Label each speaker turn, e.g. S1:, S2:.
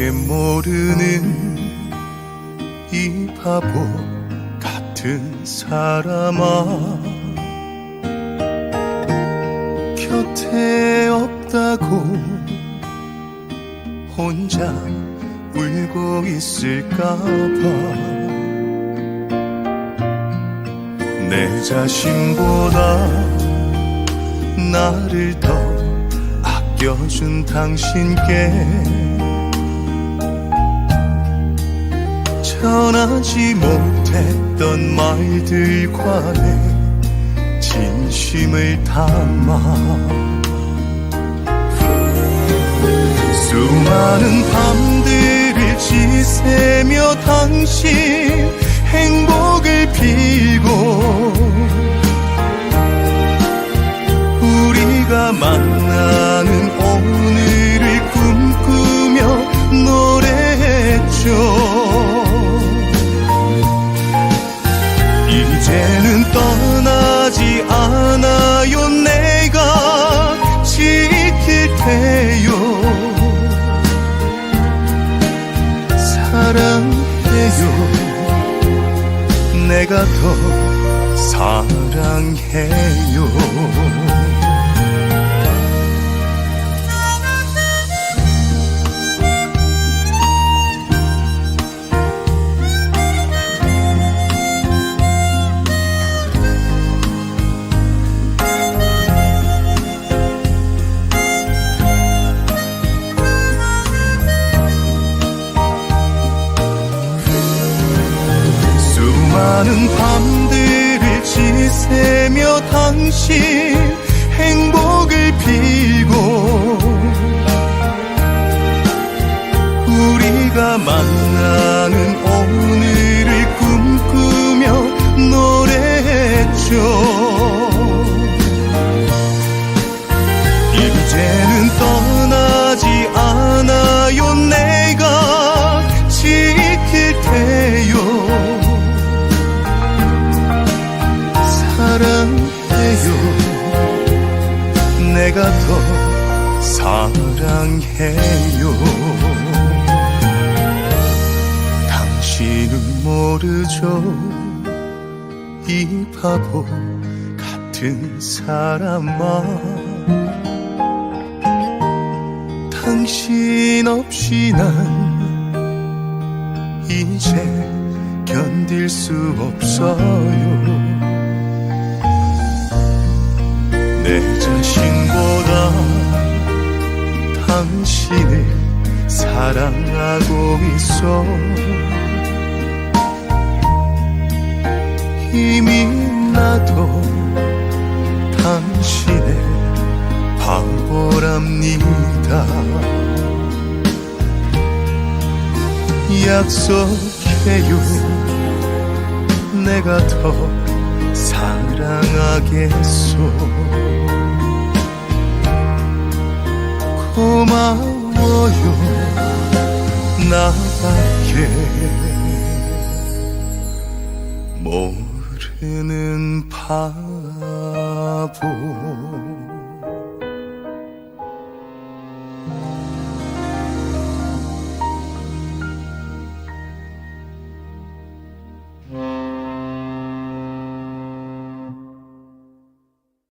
S1: 나밖에 모르는 이 바보 같은 사람아. 곁에 없다고 혼자 울고 있을까봐. 내 자신보다 나를 더 아껴준 당신께 전하지 못했던 말들과 내 진심을 담아 수많은 밤들을 지새며 당신 이제는 떠나지 않아요. 내가 지킬 테요. 사랑해요. 내가 더 사랑해요 많은 밤들을 지새며 당신 행복을 빌고 우리가 만나 내가 더 사랑해요. 당신은 모르죠. 이 바보 같은 사람아. 당신 없이 난 이제 견딜 수 없어요 자신보다 당신을 사랑하고 있어. 이미 나도 당신의 바보랍니다. 약속해요. 내가 더 사랑하겠소 고마워요. 나밖에 모르는 바보